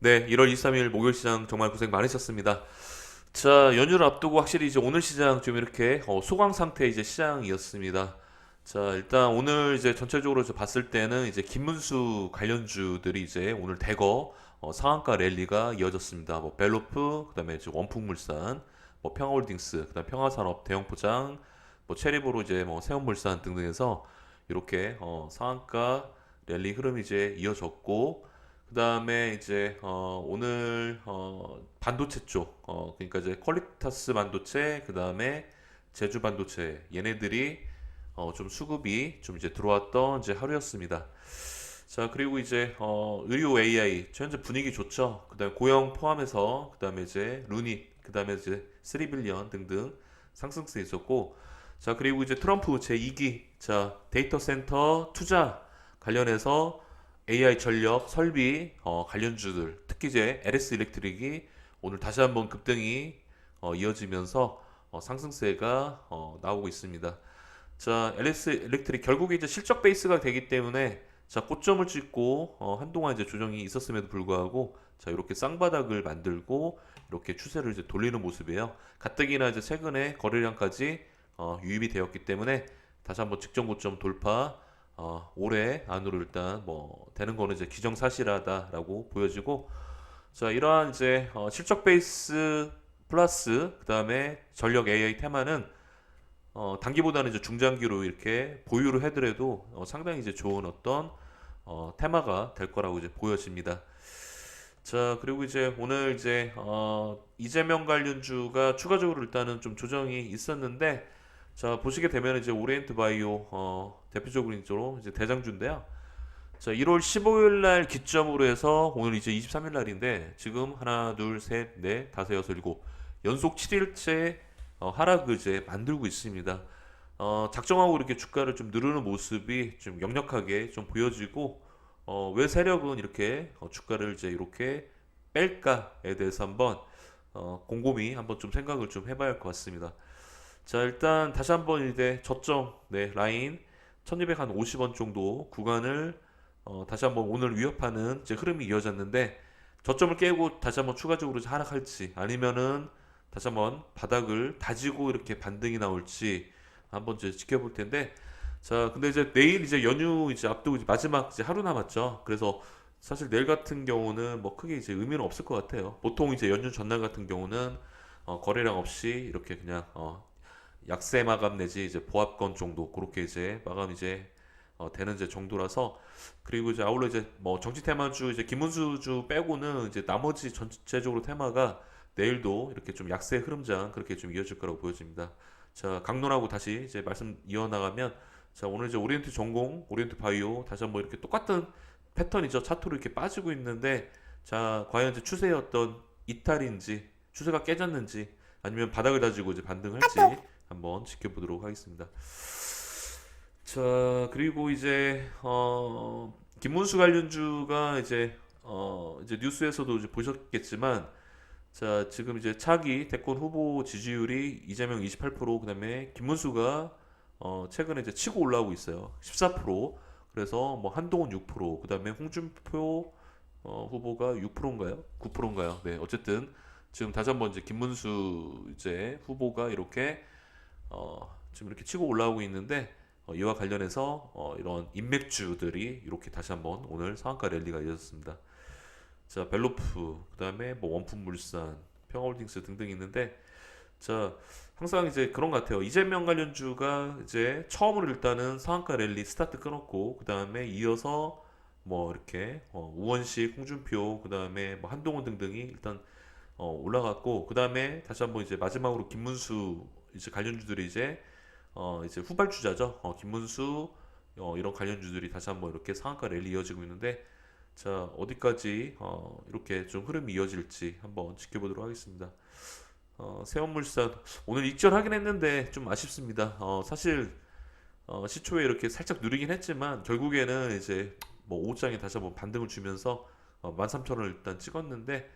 네, 1월 23일 목요일 시장 정말 고생 많으셨습니다. 자, 연휴를 앞두고 확실히 이제 오늘 시장 좀 이렇게 어, 소강 상태 이제 시장이었습니다. 자, 일단 오늘 이제 전체적으로 이제 봤을 때는 이제 김문수 관련주들이 이제 오늘 대거 어, 상한가 랠리가 이어졌습니다. 뭐 벨로프, 그다음에 이제 원풍물산, 뭐 평화홀딩스, 그다음 평화산업, 대형포장, 뭐 체리보로 이제 뭐 세원물산 등등해서 이렇게 어, 상한가 랠리 흐름이 이제 이어졌고 그 다음에 이제 어, 오늘 어, 반도체 쪽 어, 그러니까 이제 퀄리타스 반도체 그 다음에 제주 반도체 얘네들이 어, 좀 수급이 좀 이제 들어왔던 이제 하루였습니다. 자 그리고 이제 어, 의료 AI 현재 분위기 좋죠. 그다음에 고용 포함해서 그다음에 이제 루닛 그다음에 이제 3빌리언 등등 상승세 있었고 자 그리고 이제 트럼프 제 2기 자 데이터 센터 투자 관련해서 AI 전력 설비 어, 관련주들 특히 이제 LS 일렉트릭이 오늘 다시 한번 급등이 어, 이어지면서 어, 상승세가 어, 나오고 있습니다. 자, LS 일렉트릭 결국에 이제 실적 베이스가 되기 때문에 자, 고점을 찍고 어, 한동안 이제 조정이 있었음에도 불구하고 자, 이렇게 쌍바닥을 만들고 이렇게 추세를 이제 돌리는 모습이에요. 가뜩이나 이제 최근에 거래량까지 어, 유입이 되었기 때문에 다시 한번 직전 고점 돌파 어, 올해 안으로 일단 뭐 되는 거는 이제 기정사실하다라고 보여지고 자 이러한 이제 어, 실적 베이스 플러스 그 다음에 전력 AI 테마는 어, 단기보다는 이제 중장기로 이렇게 보유를 해더라도 어, 상당히 이제 좋은 어떤 어, 테마가 될 거라고 이제 보여집니다. 자 그리고 이제 오늘 이제 어, 이재명 관련주가 추가적으로 일단은 좀 조정이 있었는데 자 보시게 되면 이제 오리엔트 바이오 어, 대표적으로 이제 이제 대장주인데요. 자 1월 15일 날 기점으로 해서 오늘 이제 23일 날인데 지금 하나 둘 셋 넷 다섯 여섯 일곱 연속 7일째 어, 하락을 이제 만들고 있습니다. 어, 작정하고 이렇게 주가를 좀 누르는 모습이 좀 역력하게 좀 보여지고 어, 왜 세력은 이렇게 어, 주가를 이제 이렇게 뺄까에 대해서 한번 어, 곰곰이 한번 좀 생각을 좀 해봐야 할 것 같습니다. 자, 일단 다시 한번 이제 저점, 네, 라인 1250원 정도 구간을 어, 다시 한번 오늘 위협하는 이제 흐름이 이어졌는데 저점을 깨고 다시 한번 추가적으로 하락할지 아니면은 다시 한번 바닥을 다지고 이렇게 반등이 나올지 한번 이제 지켜볼 텐데 자, 근데 이제 내일 이제 연휴 이제 앞두고 이제 마지막 이제 하루 남았죠. 그래서 사실 내일 같은 경우는 뭐 크게 이제 의미는 없을 것 같아요. 보통 이제 연휴 전날 같은 경우는 어, 거래량 없이 이렇게 그냥 어, 약세 마감 내지 이제 보합권 정도 그렇게 이제 마감 이제 어, 되는 이제 정도라서 그리고 이제 아울러 이제 뭐 정치 테마주 이제 김문수 주 빼고는 이제 나머지 전체적으로 테마가 내일도 이렇게 좀 약세 흐름장 그렇게 좀 이어질 거라고 보여집니다. 자, 강론하고 다시 이제 말씀 이어나가면 자, 오늘 이제 오리엔트 전공, 오리엔트 바이오 다시 한번 이렇게 똑같은 패턴이죠. 차트로 이렇게 빠지고 있는데 자, 과연 이제 어떤 이탈인지 추세가 깨졌는지 아니면 바닥을 다지고 이제 반등할지 한번 지켜보도록 하겠습니다. 자, 그리고 이제 어 김문수 관련주가 이제 어 이제 뉴스에서도 이제 보셨겠지만 자, 지금 이제 차기 대권 후보 지지율이 이재명 28%, 그다음에 김문수가 어 최근에 이제 치고 올라오고 있어요. 14%. 그래서 뭐 한동훈 6%, 그다음에 홍준표 어 후보가 6%인가요? 9%인가요? 네, 어쨌든 지금 다시 한번 이제 김문수 이제 후보가 이렇게 어 지금 이렇게 치고 올라오고 있는데 어, 이와 관련해서 어, 이런 인맥주들이 이렇게 다시 한번 오늘 상한가 랠리가 이어졌습니다. 자, 벨로프, 그다음에 뭐 원품물산, 평화홀딩스 등등 있는데 자, 항상 이제 그런 것 같아요. 이재명 관련주가 이제 처음으로 일단은 상한가 랠리 스타트 끊었고 그 다음에 이어서 뭐 이렇게 어, 우원식, 홍준표, 그 다음에 뭐 한동훈 등등이 일단 어, 올라갔고 그 다음에 다시 한번 이제 마지막으로 김문수 이제 관련주들이 이제 어 이제 후발주자죠. 어 김문수 어 이런 관련주들이 다시 한번 이렇게 상한가 랠리 이어지고 있는데 자 어디까지 어 이렇게 좀 흐름이 이어질지 한번 지켜보도록 하겠습니다. 어 세원물산 오늘 익절하긴 했는데 좀 아쉽습니다. 어 사실 어 시초에 이렇게 살짝 누리긴 했지만 결국에는 이제 뭐 오후장에 다시 한번 반등을 주면서 어 13,000원을 일단 찍었는데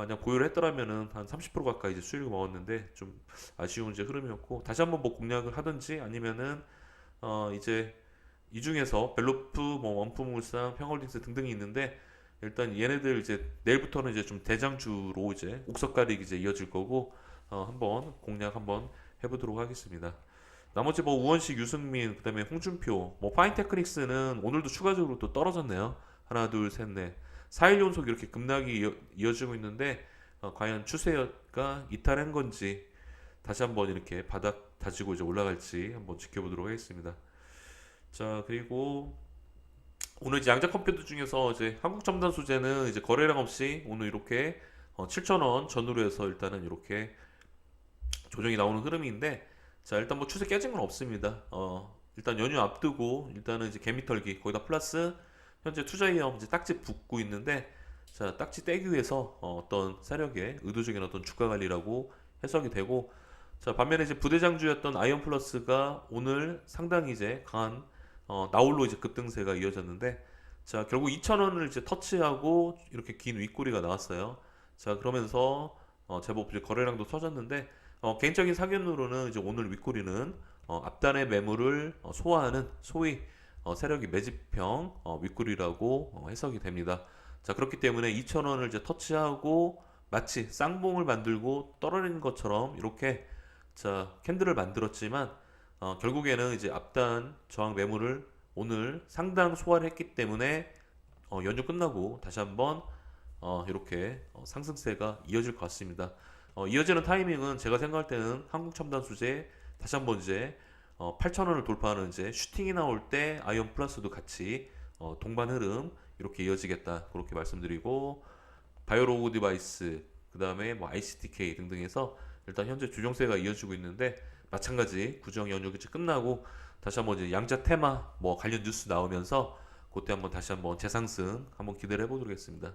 만약 보유를 했더라면은 한 30% 가까이 이제 수익을 먹었는데 좀 아쉬운 이제 흐름이었고 다시 한번 뭐 공략을 하든지 아니면은 어 이제 이 중에서 벨로프, 뭐 원품물산, 평홀딩스 등등이 있는데 일단 얘네들 이제 내일부터는 이제 좀 대장주로 이제 옥석 가릭 이제 이어질 거고 어, 한번 공략 한번 해보도록 하겠습니다. 나머지 뭐 우원식, 유승민, 그다음에 홍준표, 뭐 파인테크닉스는 오늘도 추가적으로 또 떨어졌네요. 하나, 둘, 셋, 넷. 4일 연속 이렇게 급락이 이어, 이어 지고 있는데 어, 과연 추세가 이탈한 건지 다시 한번 이렇게 바닥 다지고 이제 올라갈지 한번 지켜보도록 하겠습니다. 자, 그리고 오늘 이제 양자 컴퓨터 중에서 이제 한국 첨단 소재는 이제 거래량 없이 오늘 이렇게 어, 7,000원 전후로 해서 일단은 이렇게 조정이 나오는 흐름인데 자 일단 뭐 추세 깨진 건 없습니다. 어 일단 연휴 앞두고 일단은 이제 개미털기 거기다 플러스 현재 투자 위험 이제 딱지 붙고 있는데 자 딱지 떼기 위해서 어, 어떤 세력의 의도적인 어떤 주가 관리라고 해석이 되고 자 반면에 이제 부대장주였던 아이언 플러스가 오늘 상당히 이제 강한 어, 나홀로 이제 급등세가 이어졌는데 자 결국 2,000원을 이제 터치하고 이렇게 긴 윗꼬리가 나왔어요. 자 그러면서 어, 제법 이제 거래량도 터졌는데 어, 개인적인 사견으로는 이제 오늘 윗꼬리는 어, 앞단의 매물을 어, 소화하는 소위 어, 세력이 매집형 어, 윗꼬리라고 어, 해석이 됩니다. 자 그렇기 때문에 2,000원을 이제 터치하고 마치 쌍봉을 만들고 떨어지는 것처럼 이렇게 자 캔들을 만들었지만 어, 결국에는 이제 앞단 저항 매물을 오늘 상당 소화를 했기 때문에 어, 연휴 끝나고 다시 한번 어, 이렇게 어, 상승세가 이어질 것 같습니다. 어, 이어지는 타이밍은 제가 생각할 때는 한국 첨단 소재 다시 한번 이제 어, 8,000원을 돌파하는 이제 슈팅이 나올 때 아이언 플러스도 같이 어, 동반 흐름 이렇게 이어지겠다 그렇게 말씀드리고 바이오로그 디바이스 그 다음에 뭐 ICTK 등등해서 일단 현재 조정세가 이어지고 있는데 마찬가지 구정 연휴 이제 끝나고 다시 한번 이제 양자 테마 뭐 관련 뉴스 나오면서 그때 한번 다시 한번 재상승 한번 기대를 해보도록 하겠습니다.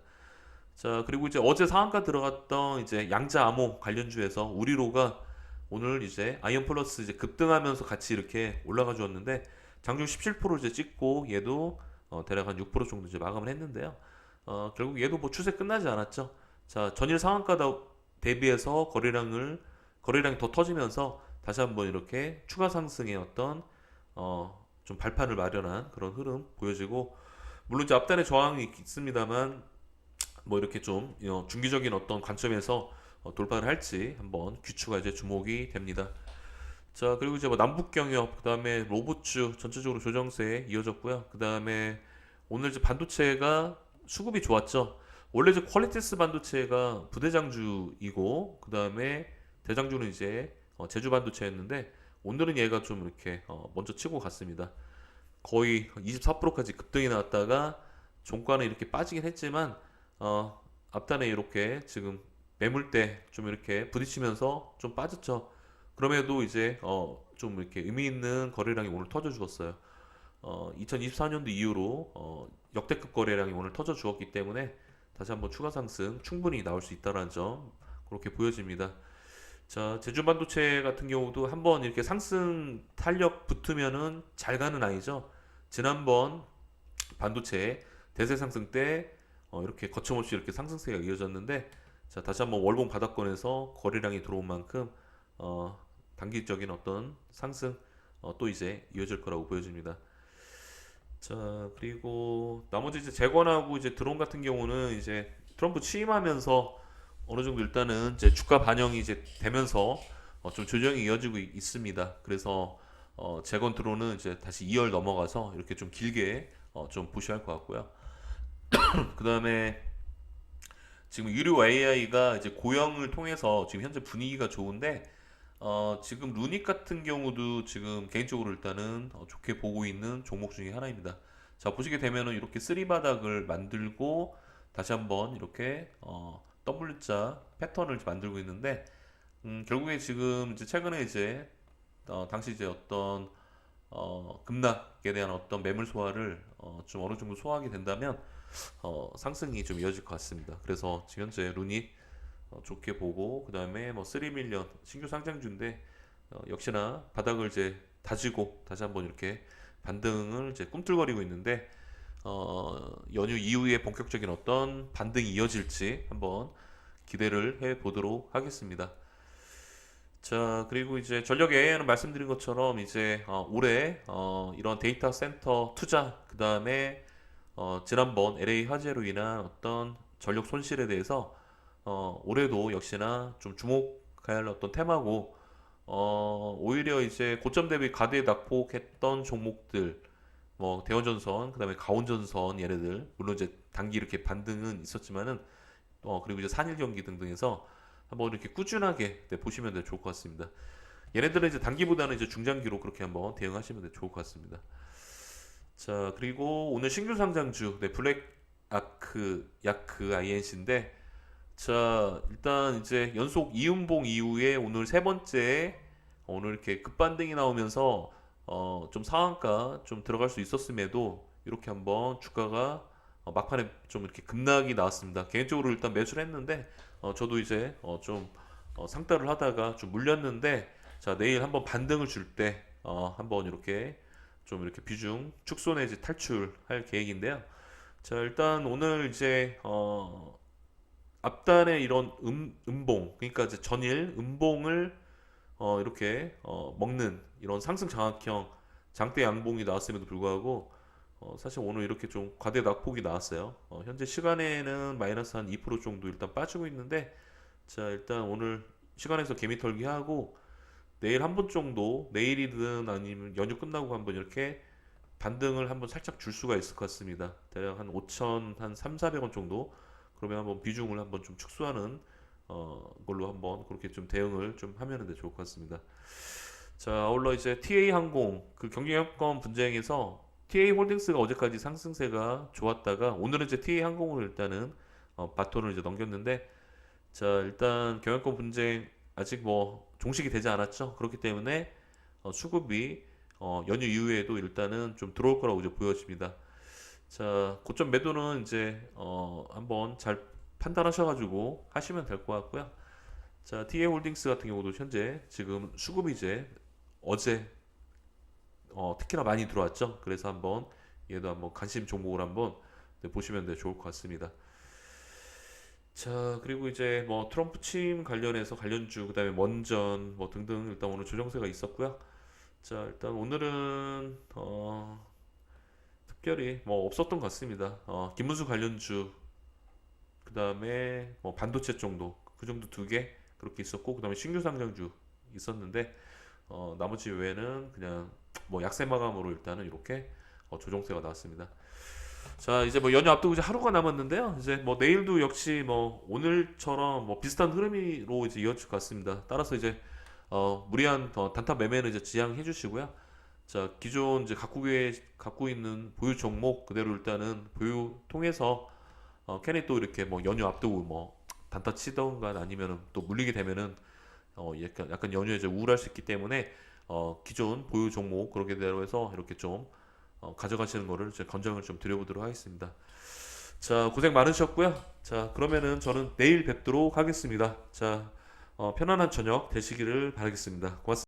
자 그리고 이제 어제 상한가 들어갔던 이제 양자 암호 관련주에서 우리로가 오늘 이제 아이언 플러스 이제 급등하면서 같이 이렇게 올라가 주었는데 장중 17% 이제 찍고 얘도 어, 대략 한 6% 정도 이제 마감을 했는데요. 어, 결국 얘도 뭐 추세 끝나지 않았죠. 자 전일 상한가 다- 대비해서 거래량을 거래량이 더 터지면서 다시 한번 이렇게 추가 상승의 어떤 어, 좀 발판을 마련한 그런 흐름 보여지고 물론 이제 앞단에 저항이 있습니다만 뭐 이렇게 좀 어, 중기적인 어떤 관점에서 어, 돌파를 할지 한번 귀추가 이제 주목이 됩니다. 자 그리고 이제 뭐 남북 경협 그다음에 로봇주 전체적으로 조정세에 이어졌고요. 그다음에 오늘 이제 반도체가 수급이 좋았죠. 원래 이제 퀄리티스 반도체가 부대장주이고 그다음에 대장주는 이제 어, 제주 반도체였는데 오늘은 얘가 좀 이렇게 어, 먼저 치고 갔습니다. 거의 24%까지 급등이 나왔다가 종가는 이렇게 빠지긴 했지만 어, 앞단에 이렇게 지금 매물대 좀 이렇게 부딪히면서 좀 빠졌죠. 그럼에도 이제 어, 좀 이렇게 의미 있는 거래량이 오늘 터져 죽었어요. 어, 2024년도 이후로 어, 역대급 거래량이 오늘 터져 주었기 때문에 다시 한번 추가 상승 충분히 나올 수 있다는 점 그렇게 보여집니다. 자, 제주 반도체 같은 경우도 한번 이렇게 상승 탄력 붙으면은 잘 가는 아이죠. 지난번 반도체 대세 상승 때 어, 이렇게 거침없이 이렇게 상승세가 이어졌는데 자, 다시 한번 월봉 바닥권에서 거래량이 들어온 만큼 어, 단기적인 어떤 상승 어, 또 이제 이어질 거라고 보여집니다. 자, 그리고 나머지 이제 재건하고 이제 드론 같은 경우는 이제 트럼프 취임하면서 어느 정도 일단은 이제 주가 반영이 이제 되면서 어, 좀 조정이 이어지고 있- 있습니다. 그래서 어, 재건 드론은 이제 다시 2열 넘어가서 이렇게 좀 길게 어, 좀 보셔야 할 것 같고요. 그 다음에 지금 유료 AI가 이제 고영을 통해서 지금 현재 분위기가 좋은데 어, 지금 루닉 같은 경우도 지금 개인적으로 일단은 어, 좋게 보고 있는 종목 중에 하나입니다. 자, 보시게 되면은 이렇게 쓰리 바닥을 만들고 다시 한번 이렇게 어, W자 패턴을 만들고 있는데 음, 결국에 지금 이제 최근에 이제 어, 당시 이제 어떤 어, 급락에 대한 어떤 매물 소화를 어, 좀 어느 정도 소화하게 된다면 어, 상승이 좀 이어질 것 같습니다. 그래서 지금 현재 루닉 어, 좋게 보고 그 다음에 뭐 3밀리언 신규 상장주인데 어, 역시나 바닥을 이제 다지고 다시 한번 이렇게 반등을 이제 꿈틀거리고 있는데 어, 연휴 이후에 본격적인 어떤 반등이 이어질지 한번 기대를 해 보도록 하겠습니다. 자, 그리고 이제 전력 AI는 말씀드린 것처럼 이제 어, 올해 어, 이런 데이터 센터 투자 그 다음에 어, 지난번 LA 화재로 인한 어떤 전력 손실에 대해서 어, 올해도 역시나 좀 주목해야 할 어떤 테마고 어, 오히려 이제 고점 대비 가대 낙폭했던 종목들 뭐 대원전선 그다음에 가온전선 얘네들 물론 이제 단기 이렇게 반등은 있었지만은 어 그리고 이제 산일 경기 등등해서 한번 이렇게 꾸준하게 네, 보시면 네, 좋을 것 같습니다. 얘네들은 이제 단기보다는 이제 중장기로 그렇게 한번 대응하시면 네, 좋을 것 같습니다. 자 그리고 오늘 신규 상장주 네, 블랙 아크 야크 INC인데 자 일단 이제 연속 이음봉 이후에 오늘 세 번째 오늘 이렇게 급반등이 나오면서 어, 좀 상한가 좀 들어갈 수 있었음에도 이렇게 한번 주가가 어, 막판에 좀 이렇게 급락이 나왔습니다. 개인적으로 일단 매수를 했는데 어, 저도 이제 어, 좀 어, 상따를 하다가 좀 물렸는데 자 내일 한번 반등을 줄때 어, 한번 이렇게 좀 이렇게 비중 축소 내지 탈출할 계획인데요. 자 일단 오늘 이제 어, 앞단에 이런 음, 음봉 그러니까 이제 전일 음봉을 어, 이렇게 어, 먹는 이런 상승 장악형 장대 양봉이 나왔음에도 불구하고 어, 사실 오늘 이렇게 좀 과대 낙폭이 나왔어요. 어, 현재 시간에는 마이너스 한 2% 정도 일단 빠지고 있는데 자 일단 오늘 시간에서 개미 털기 하고 내일 한 번 정도 내일이든 아니면 연휴 끝나고 한번 이렇게 반등을 한번 살짝 줄 수가 있을 것 같습니다. 대략 한 5천 한 3, 400원 정도 그러면 한번 비중을 한번 좀 축소하는 어, 걸로 한번 그렇게 좀 대응을 좀 하면은 네, 좋을 것 같습니다. 자, 아울러 이제 TA 항공 그 경쟁권 분쟁에서 TA 홀딩스가 어제까지 상승세가 좋았다가 오늘은 이제 TA 항공을 일단은 어, 바톤을 이제 넘겼는데 자, 일단 경영권 분쟁 아직 뭐 종식이 되지 않았죠. 그렇기 때문에 어, 수급이 어, 연휴 이후에도 일단은 좀 들어올 거라고 이제 보여집니다. 자, 고점 매도는 이제 어, 한번 잘 판단하셔가지고 하시면 될 것 같고요. 자, TA 홀딩스 같은 경우도 현재 지금 수급이 이제 어제 어, 특히나 많이 들어왔죠. 그래서 한번 얘도 한번 관심 종목을 한번 네, 보시면 네, 좋을 것 같습니다. 자, 그리고 이제 뭐 트럼프 취임 관련해서 관련주, 그다음에 원전 뭐 등등 일단 오늘 조정세가 있었고요. 자, 일단 오늘은 어, 특별히 뭐 없었던 것 같습니다. 어, 김문수 관련주, 그다음에 뭐 반도체 정도, 그 정도 두 개 그렇게 있었고, 그다음에 신규 상장주 있었는데 어, 나머지 외에는 그냥 뭐 약세 마감으로 일단은 이렇게 어, 조정세가 나왔습니다. 자, 이제 뭐 연휴 앞두고 이제 하루가 남았는데요. 이제 뭐 내일도 역시 뭐 오늘처럼 뭐 비슷한 흐름으로 이제 이어질 것 같습니다. 따라서 이제 어, 무리한 어, 단타 매매는 이제 지양해 주시고요. 자, 기존 이제 계 갖고 있는 보유 종목 그대로 일단은 보유 통해서 어, 괜히 또 이렇게 뭐 연휴 앞두고 뭐 단타 치던가 아니면은 또 물리게 되면은 어, 약간 약간 연휴에 이제 우울할 수 있기 때문에 어, 기존 보유 종목 그렇게 대로 해서 이렇게 좀 어, 가져가시는 거를 제 권장을 좀 드려보도록 하겠습니다. 자, 고생 많으셨고요. 자, 그러면은 저는 내일 뵙도록 하겠습니다. 자, 어, 편안한 저녁 되시기를 바라겠습니다. 고맙습니다.